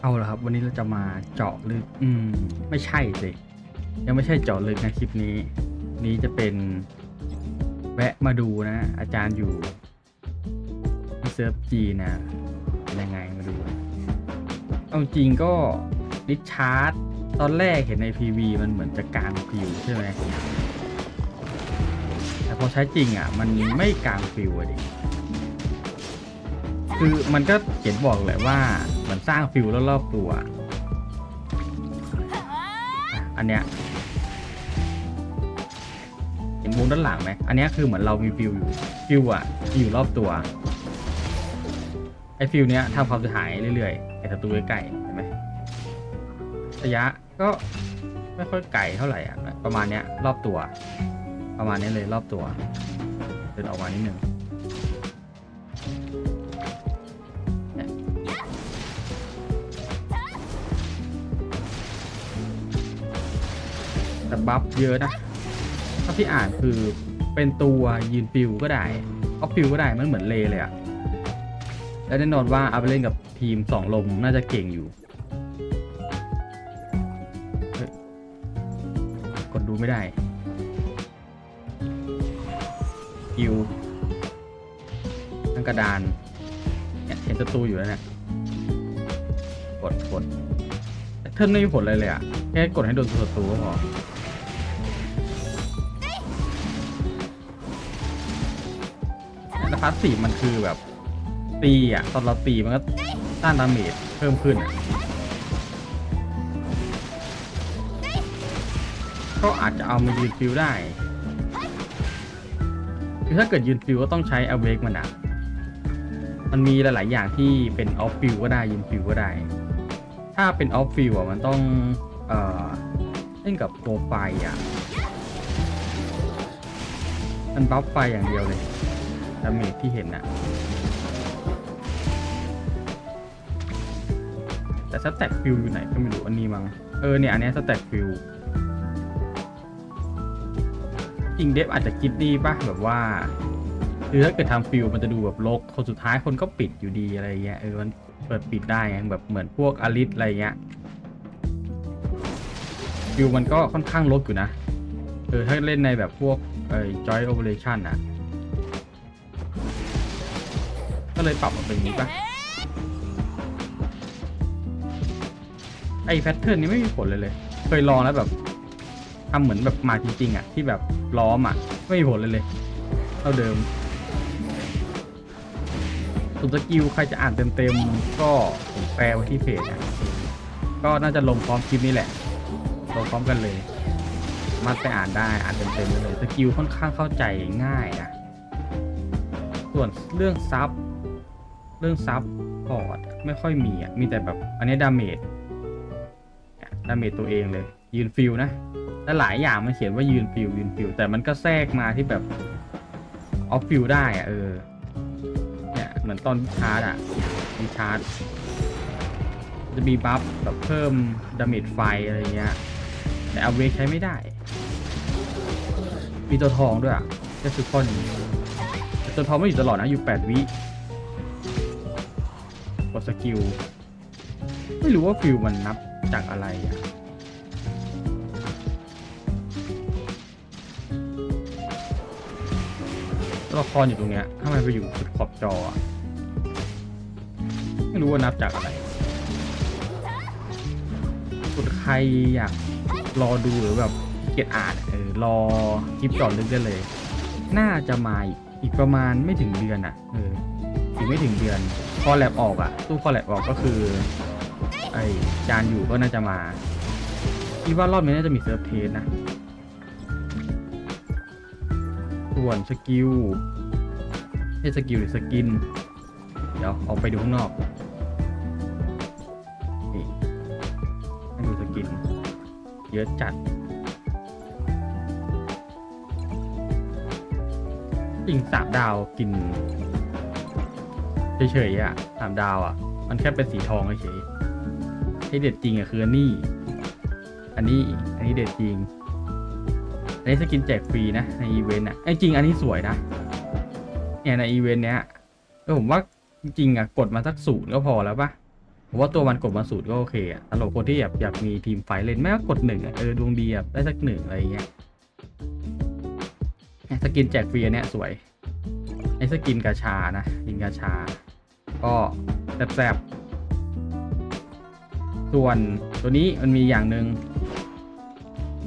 เอาละครับ วันนี้เราจะมาเจาะลึก อืม ไม่ใช่สิยังไม่ใช่เจาะลึกนะคลิปนี้ นี้จะเป็นแวะมาดูนะ อาจารย์อยู่ที่เซิร์ฟจีนะยังไงมาดู เอาจริงก็ดิชาร์ดตอนแรกเห็นใน PV มันเหมือนจะกลางฟิวใช่ไหมแต่พอใช้จริงอะ มันไม่กลางฟิวอะดิ คือมันก็เขียนบอกเลยว่าเหมือนสร้างฟิลรอบๆตัว อันเนี้ยเห็นวงด้านหลังไหมอันเนี้ยคือเหมือนเรามีฟิลอยู่ฟิลอะอยู่รอบตัวไอ้ฟิลเนี้ยทำความเสียหายเรื่อยๆไอ้ศัตรูใกล้ๆเห็นไหมระยะก็ไม่ค่อยไกลเท่าไหร่อะประมาณเนี้ยรอบตัว ประมาณนี้เลยรอบตัวเดินออกมานิดนึง บัฟเยอะนะเท่าที่อ่านคือเป็นตัวยืนฟิวก็ได้ออฟฟิวก็ได้มันเหมือนเลเลยอะและแน่นอนว่าเอาไปเล่นกับทีมสองลมน่าจะเก่งอยู่กดดูไม่ได้คิวทั้งกระดานเนี่ยเห็นศัตรูอยู่แล้วเนี่ยกดกดเทิร์นไม่มีผลเลยเลยอะแค่กดให้โดนศัตรูก็พอ พาสซีฟมันคือแบบตีอะตอนเราตีมันก็ต้านดาเมจเพิ่มขึ้นอะก็อาจจะเอามายืนฟิวได้คือถ้าเกิดยืนฟิวก็ต้องใช้อเวกมันอะมันมีหลาย ๆ อย่างที่เป็นออฟฟิวก็ได้ยืนฟิวก็ได้ ถ้าเป็นออฟฟิวอะมันต้อง เอ่อเล่นกับโปรไฟอะ มันบัฟไฟอย่างเดียวเลย ดาเมจที่เห็นน่ะแต่สแต็กฟิลอยู่ไหนก็ไม่รู้อันนี้มั้งเออเนี่ยอันนี้สแต็กฟิลจริงเดฟอาจจะคิดดีป่ะแบบว่าคือถ้าเกิดทำฟิลมันจะดูแบบลกคนสุดท้ายคนก็ปิดอยู่ดีอะไรเงี้ยเออมันเปิดปิดได้ไงแบบเหมือนพวกอลิสอะไรเงี้ยฟิลมันก็ค่อนข้างลกอยู่นะเออถ้าเล่นในแบบพวกเอ่อ joy operation อะ ก็เลยปรับมาเป็นอย่างนี้ปะไอ้แพทเทิร์นนี้ไม่มีผลเลยเลย เคยลองแล้วแบบทำเหมือนแบบมาจริงๆอะ ที่แบบล้อมอะ ไม่มีผลเลยเลยเท่าเดิมส่วนสกิลใครจะอ่านเต็มๆ ก็ผมแปลไว้ที่เพจอะก็น่าจะลงพร้อมคลิปนี้แหละ ลงพร้อมกันเลย มาไปอ่านได้อ่านเต็มๆเลยสกิลค่อนข้างเข้าใจง่ายนะ ส่วนเรื่องซับ เรื่องซับพอร์ตไม่ค่อยมีอะ มีแต่แบบอันนี้ดาเมจดาเมจตัวเองเลย ยืนฟิลนะและหลายอย่างมันเขียนว่ายืนฟิลยืนฟิลแต่มันก็แทรกมาที่แบบออฟฟิลได้อะเออเนี่ยเหมือนตอนชาร์จอะมีชาร์จจะมีบัฟแบบเพิ่มดาเมจไฟอะไรเงี้ยแต่เอาเวใช้ไม่ได้ มีตัวทองด้วยอะแค่คือข้อนี้แต่ตัวทองไม่อยู่ตลอดนะอยู่ 8 วิ กดสกิล ไม่รู้ว่าฟิลมันนับจากอะไรอะตัวละครอยู่ตรงเนี้ยทำไมไปอยู่สุดขอบจออะไม่รู้ว่านับจากอะไรสุดใครอยากรอดูหรือแบบเกียจอ่านเออรอคลิปจอดลึกได้เลย น่าจะมาอีกอีกประมาณไม่ถึงเดือนอะเอออีกไม่ถึงเดือน พอแลบออกอะตู้พอแลบออกก็คือ ไอจานอยู่ก็น่าจะมาคิดว่ารอบนี้น่าจะมีเซิร์ฟเทสนะ ส่วนสกิลไม่ใช่สกิลหรือสกิน เดี๋ยวออกไปดูข้างนอกนี่ให้ดูสกิน เยอะจัดจริงสามดาวกิน เฉยๆอะสามดาวอะ มันแค่เป็นสีทองเฉยๆที่เด็ดจริงอะคืออันนี้ อันนี้อันนี้เด็ดจริง อันนี้สกินแจกฟรีนะในอีเวนต์อะไอ้จริงอันนี้สวยนะเนี่ยในอีเวนต์เนี้ยเออผมว่าจริงอะกดมาสักศูนย์ก็พอแล้วปะผมว่าตัวมันกดมาสูตรก็โอเคอะสำหรับคนที่อยากอยากมีทีมไฟเล่นแม้ว่ากดหนึ่งอะเออดวงดีอะได้สักหนึ่งอะไรเงี้ยสกินแจกฟรีอันเนี้ยสวยไอ้สกินกาชานะสกินกาชา ก็แซ่บๆ ส่วนตัวนี้มันมีอย่างหนึ่ง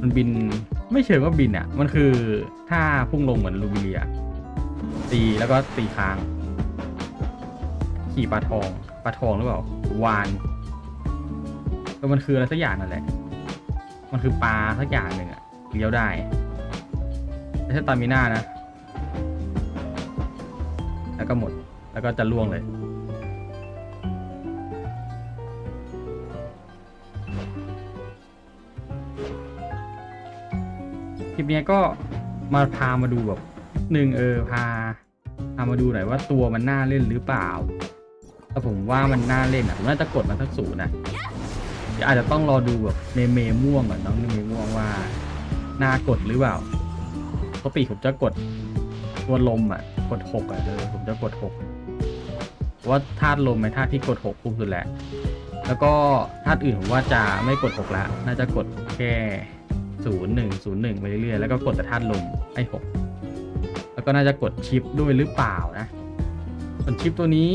มันบินไม่เชิงว่าบินอะมันคือถ้าพุ่งลงเหมือนลูบิเลียตีแล้วก็ตีค้าง ขี่ปลาทองปลาทองหรือเปล่าวานเออมันคืออะไรสักอย่างนั่นแหละ มันคือปลาสักอย่างหนึ่งอะเลี้ยวได้ไม่ใช่ตามิน่านะ แล้วก็หมด แล้วก็จะล่วงเลย คลิปเนี้ยก็มาพามาดูแบบหนึ่งเออพาพามาดูหน่อยว่าตัวมันน่าเล่นหรือเปล่าถ้าผมว่ามันน่าเล่นอะผมน่าจะกดมันสักศูนย์นะอาจจะต้องรอดูแบบเมเมม่วงก่อนน้องเมเมม่วงว่าน่ากดหรือเปล่าปกติผมจะกดตัวลมอะกดหกอะเออผมจะกดหกเพราะว่าธาตุลมเป็นธาตุที่กดหกคุ้มสุดแหละแล้วก็ธาตุอื่นผมว่าจะไม่กดหกละน่าจะกดแค่ ศูนย์หนึ่งศูนย์หนึ่งไปเรื่อยๆแล้วก็กดแต่ธาตุลมไอ้หกแล้วก็น่าจะกดชิปด้วยหรือเปล่านะส่วนชิปตัวนี้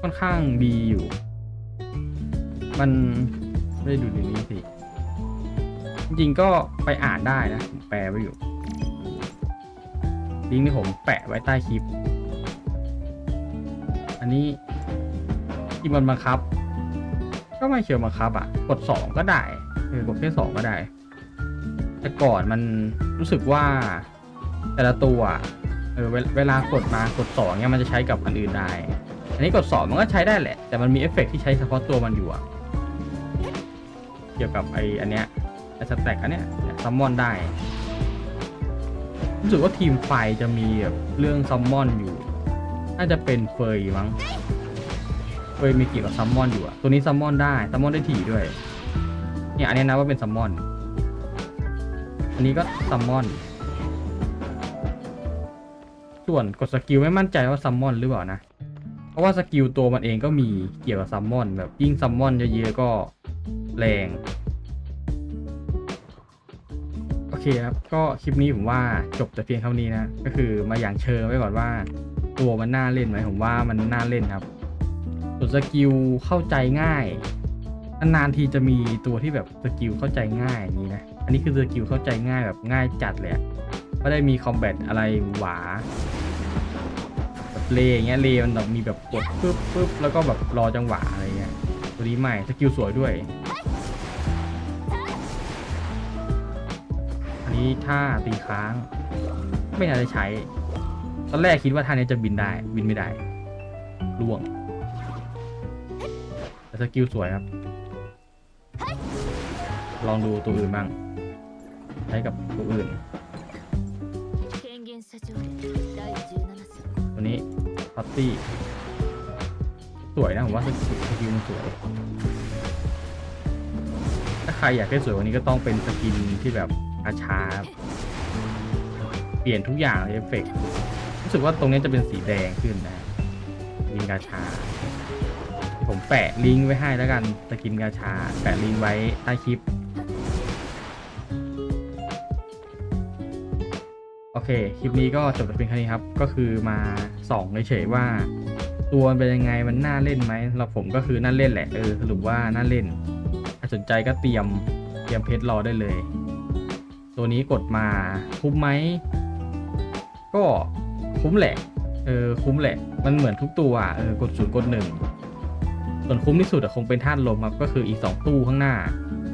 ค่อนข้างดีอยู่ มันไม่ได้ดูในนี้สิ จริงก็ไปอ่านได้นะผมแปลไว้อยู่ลิงก์ที่ผมแปะไว้ใต้คลิป อันนี้ที่มันบังคับ ก็ไม่เชิงบังคับอะ กดสองก็ได้ เออกดแค่สองก็ได้ แต่ก่อนมันรู้สึกว่า แต่ละตัวเออเวลเวลากดมากดสองเนี่ยมันจะใช้กับอันอื่นได้ อันนี้กดสองมันก็ใช้ได้แหละ แต่มันมีเอฟเฟกต์ที่ใช้เฉพาะตัวมันอยู่อะเกี่ยวกับไออันเนี้ยไอสแต็กอันเนี้ยซัมมอนได้ รู้สึกว่าทีมไฟจะมีแบบเรื่องซัมมอนอยู่ น่าจะเป็นเฟยมั้งเฟยมีเกี่ยวกับซัมมอนอยู่อะตัวนี้ซัมมอนได้ซัมมอนได้ถี่ด้วย เนี่ยอันนี้นะว่าเป็นซัมมอน อันนี้ก็ซัมมอน ส่วนกดสกิลไม่มั่นใจว่าซัมมอนหรือเปล่านะ เพราะว่าสกิลตัวมันเองก็มีเกี่ยวกับซัมมอน แบบยิ่งซัมมอนเยอะๆก็แรง โอเคครับ ก็คลิปนี้ผมว่าจบแต่เพียงเท่านี้นะ ก็คือมาอย่างเชิงไว้ก่อนว่า ตัวมันน่าเล่นไหมผมว่ามันน่าเล่นครับส่วนสกิลเข้าใจง่าย นานๆทีจะมีตัวที่แบบสกิลเข้าใจง่ายอย่างนี้นะ อันนี้คือสกิลเข้าใจง่ายแบบง่ายจัดเลยอะไม่ได้มีคอมแบทอะไรหวาแบบเลอย่างเงี้ยเลมันแบบมีแบบกดปึ๊บปึ๊บแล้วก็แบบรอจังหวะอะไรเงี้ยตัวนี้ใหม่สกิลสวยด้วย อันนี้ท่าตีค้าง ไม่น่าจะใช้ ตอนแรกคิดว่าท่านี้จะบินได้บินไม่ได้ล่วงแต่สกิลสวยครับ ลองดูตัวอื่นบ้างใช้กับตัวอื่น ตัวนี้พัตตี้สวยนะผมว่าสกิลมันสวย ถ้าใครอยากได้สวยกว่านี้ก็ต้องเป็นสกินที่แบบอาชาเปลี่ยนทุกอย่างเอฟเฟกรู้สึกว่าตรงนี้จะเป็นสีแดงขึ้นนะลิงกาชา ผมแปะลิงก์ไว้ให้แล้วกันสกินกาชา แปะลิงก์ไว้ใต้คลิป อเค คลิปนี้ก็จบแต่เพียงแค่นี้ครับ ก็คือมาส่องเฉยๆว่า ตัวมันเป็นยังไงมันน่าเล่นไหมสำหรับผมก็คือน่าเล่นแหละเออสรุปว่าน่าเล่น ถ้าสนใจก็เตรียมเตรียมเพชรรอได้เลย ตัวนี้กดมาคุ้มไหมก็คุ้มแหละเออคุ้มแหละ มันเหมือนทุกตัวเออกดศูนย์กดหนึ่งส่วนคุ้มที่สุดคงเป็นธาตุลมครับก็คืออีกสองตู้ข้างหน้า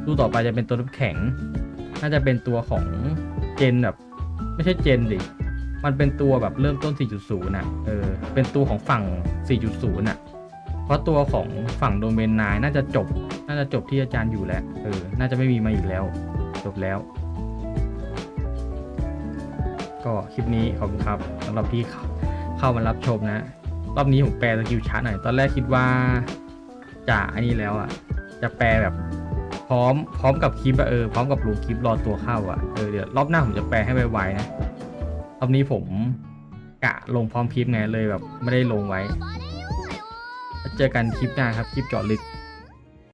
ตู้ต่อไปจะเป็นตัวน้ำแข็ง น่าจะเป็นตัวของเจนแบบ ไม่ใช่เจนดิ มันเป็นตัวแบบเริ่มต้น 4.0น่ะ เออ เป็นตัวของฝั่ง 4.0น่ะ เพราะตัวของฝั่งโดเมนนายน่าจะจบ น่าจะจบที่อาจารย์อยู่แล้ว เออ น่าจะไม่มีมาอีกแล้ว จบแล้ว ก็คลิปนี้ขอบคุณครับสำหรับที่เข้าขามารับชมนะ รอบนี้ผมแปลสกิลชาร์ตหน่อย ตอนแรกคิดว่าจะอันนี้แล้วอะ จะแปลแบบ พร้อมพร้อมกับคลิปอะเออพร้อมกับลงคลิปรอตัวเข้าอะเออเดี๋ยวรอบหน้าผมจะแปลให้ไวๆนะรอบนี้ผมกะลงพร้อมคลิปไงเลยแบบไม่ได้ลงไว้ เจอกันคลิปหน้าครับคลิปเจาะลึก